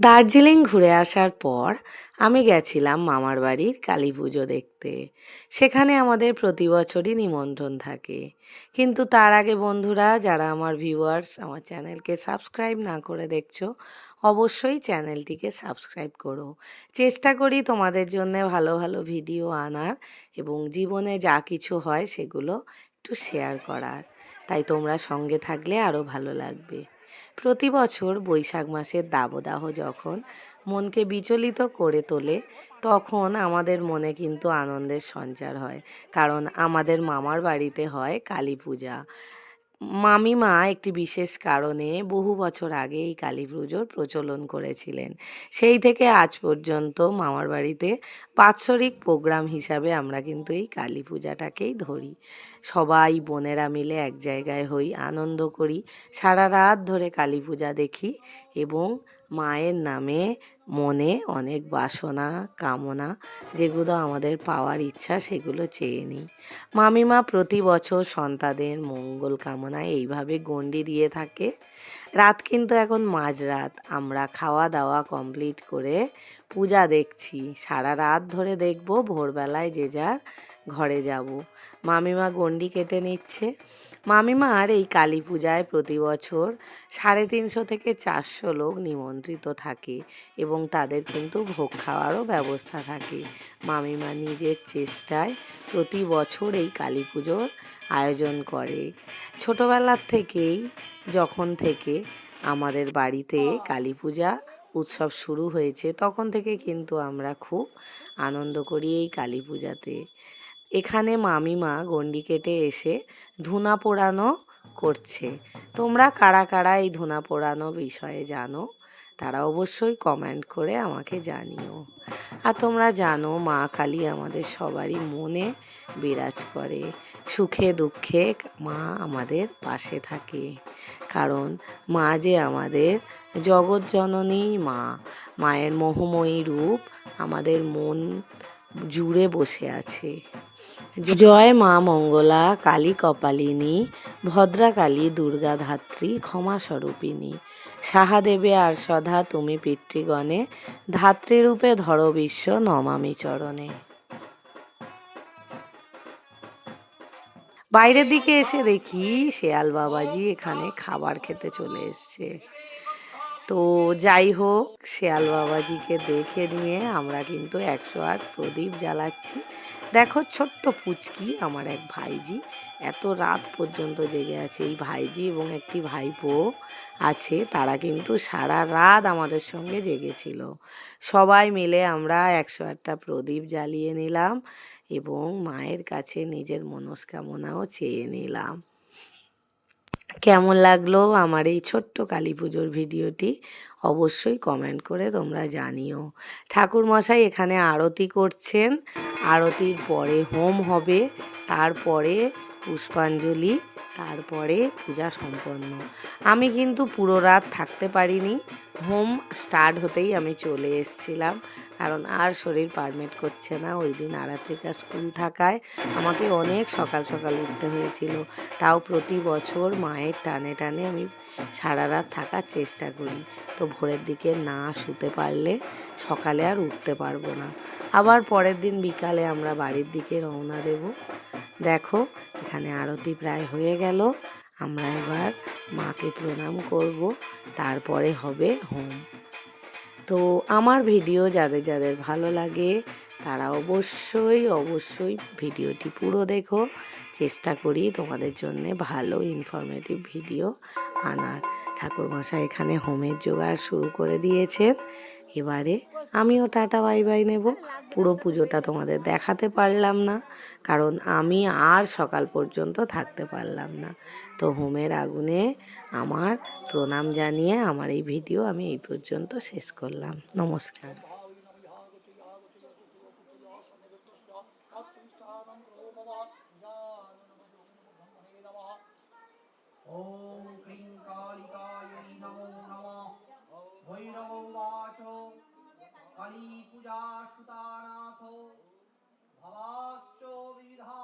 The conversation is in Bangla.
দার্জিলিং ঘুরে আসার পর আমি গেছিলাম মামার বাড়ির কালী পুজো দেখতে। সেখানে আমাদের প্রতি বছরই নিমন্ত্রণ থাকে। কিন্তু তার আগে বন্ধুরা, যারা আমার ভিউয়ার্স আমার চ্যানেলকে সাবস্ক্রাইব না করে দেখছ, অবশ্যই চ্যানেলটিকে সাবস্ক্রাইব করো। চেষ্টা করি তোমাদের জন্য ভালো ভালো ভিডিও আনার এবং জীবনে যা কিছু হয় সেগুলো একটু শেয়ার করার। তাই তোমরা সঙ্গে থাকলে আরও ভালো লাগবে। প্রতি বছর বৈশাখ মাসের দাবদাহ যখন মনকে বিচলিত করে তোলে, তখন আমাদের মনে কিন্তু আনন্দের সঞ্চার হয়। কারণ আমাদের মামার বাড়িতে হয় কালী পূজা। মামিমা একটি বিশেষ কারণে বহু বছর আগে এই কালী পুজোর প্রচলন করেছিলেন। সেই থেকে আজ পর্যন্ত মামার বাড়িতে বাৎসরিক প্রোগ্রাম হিসাবে আমরা কিন্তু এই কালী পূজাটাকেই ধরি। সবাই বোনেরা মিলে এক জায়গায় হই আনন্দ করি। সারা রাত ধরে কালী পূজা দেখি এবং মায়ের নামে মনে অনেক বাসনা, কামনা যেগুলো আমাদের পাওয়ার ইচ্ছা সেগুলো চেয়ে নিই। মামিমা প্রতি বছর সন্তাদের মঙ্গল কামনায় এইভাবে গণ্ডি দিয়ে থাকে। রাত কিন্তু এখন মাঝরাত, আমরা খাওয়া দাওয়া কমপ্লিট করে পূজা দেখছি। সারা রাত ধরে দেখব ভোরবেলায় যে যার ঘরে যাব। মামিমা গণ্ডি কেটে নিচ্ছে। মামিমার এই কালী পূজায় প্রতি বছর সাড়ে তিনশো থেকে চারশো লোক নিমন্ত্রিত থাকে এবং তাদের কিন্তু ভোগ খাওয়ারও ব্যবস্থা থাকে। মামিমা নিজের চেষ্টায় প্রতি বছর এই কালী পুজোর আয়োজন করে। ছোটোবেলার থেকেই, যখন থেকে আমাদের বাড়িতে কালী পূজা উৎসব শুরু হয়েছে, তখন থেকে কিন্তু আমরা খুব আনন্দ করি এই কালী পূজাতে। এখানে মামিমা গণ্ডি কেটে এসে ধুনা পোড়ানো করছে। তোমরা কারা কারা এই ধুনা পোড়ানো বিষয়ে জানো? তারা অবশ্যই কমেন্ট করে আমাকে জানিও। আর তোমরা জানো, মা কালী আমাদের সবারই মনে বিরাজ করে। সুখে দুঃখে মা আমাদের পাশে থাকে। কারণ মা যে আমাদের জগৎ জননী মা। মায়ের মোহময়ী রূপ আমাদের মন জুড়ে বসে আছে। জয় মা মঙ্গলা, কালী কপালিনী ভদ্রাকালী দুর্গা ধাত্রী, ক্ষমা স্বরূপিণী। সাহাদেবে আর সধা তুমি পিতৃগণে ধাত্রীরূপে ধর বিশ্ব নমামি চরণে। বাইরের দিকে এসে দেখি শেয়াল বাবাজি এখানে খাবার খেতে চলে এসছে। তো যাই হোক, শেয়াল বাবাজিকে দেখে নিয়ে আমরা কিন্তু একশো আট প্রদীপ জ্বালাচ্ছি। দেখো ছোট্ট পুচকি, আমার এক ভাইজি। এত রাত পর্যন্ত জেগে আছে। এই ভাইজি এবং একটি ভাইপো আছে, তারা কিন্তু সারা রাত আমাদের সঙ্গে জেগেছিল। সবাই মিলে আমরা একশো আটটা প্রদীপ জ্বালিয়ে নিলাম এবং মায়ের কাছে নিজের মনস্কামনাও চেয়ে নিলাম। কেমন লাগল আমার এই ছোট্ট কালী পুজোর ভিডিওটি? অবশ্যই কমেন্ট করে তোমরা জানিও। ঠাকুর মশাই এখানে আরতি করছেন। আরতির পরে হোম হবে। তারপরে পুষ্পাঞ্জলি তারপরে পূজা সম্পন্ন। আমি কিন্তু পুরো রাত থাকতে পারিনি। হোম স্টার্ট হতেই আমি চলে এসেছিলাম। কারণ আর শরীর পারমিট করছে না। ওই দিন আরাত্রিকা স্কুল থাকায় আমাকে অনেক সকাল সকাল উঠতে হয়েছিল। তাও প্রতি বছর মায়ের টানে টানে আমি সারা রাত থাকার চেষ্টা করি। তো ভোরের দিকে না শুতে পারলে সকালে আর উঠতে পারব না। আবার পরের দিন বিকালে আমরা বাড়ির দিকে রওনা দেব। দেখো, এখানে আরতি প্রায় হয়ে গেল। আমরা এবার মাকে প্রণাম করব, তারপরে হবে হোম। তো আমার ভিডিও যাদের যাদের ভালো লাগে, তারা অবশ্যই অবশ্যই ভিডিওটি পুরো দেখো। চেষ্টা করি তোমাদের জন্য ভালো ইনফরমেটিভ ভিডিও আনার। ঠাকুরমশাই এখানে হোমের জোগাড় শুরু করে দিয়েছেন। এবারে আমিও টাটা বাই বাই নেব পুরো পুজোটা তোমাদের দেখাতে পারলাম না কারণ আমি আর সকাল পর্যন্ত থাকতে পারলাম না তো হোমের আগুনে আমার প্রণাম জানিয়ে আমার এই ভিডিও আমি এই পর্যন্ত শেষ করলাম নমস্কার ॐ क्लीं कालिकायै नमो नमः কালী পূজা সুতানাথ ভবাশ্চ বিবিধা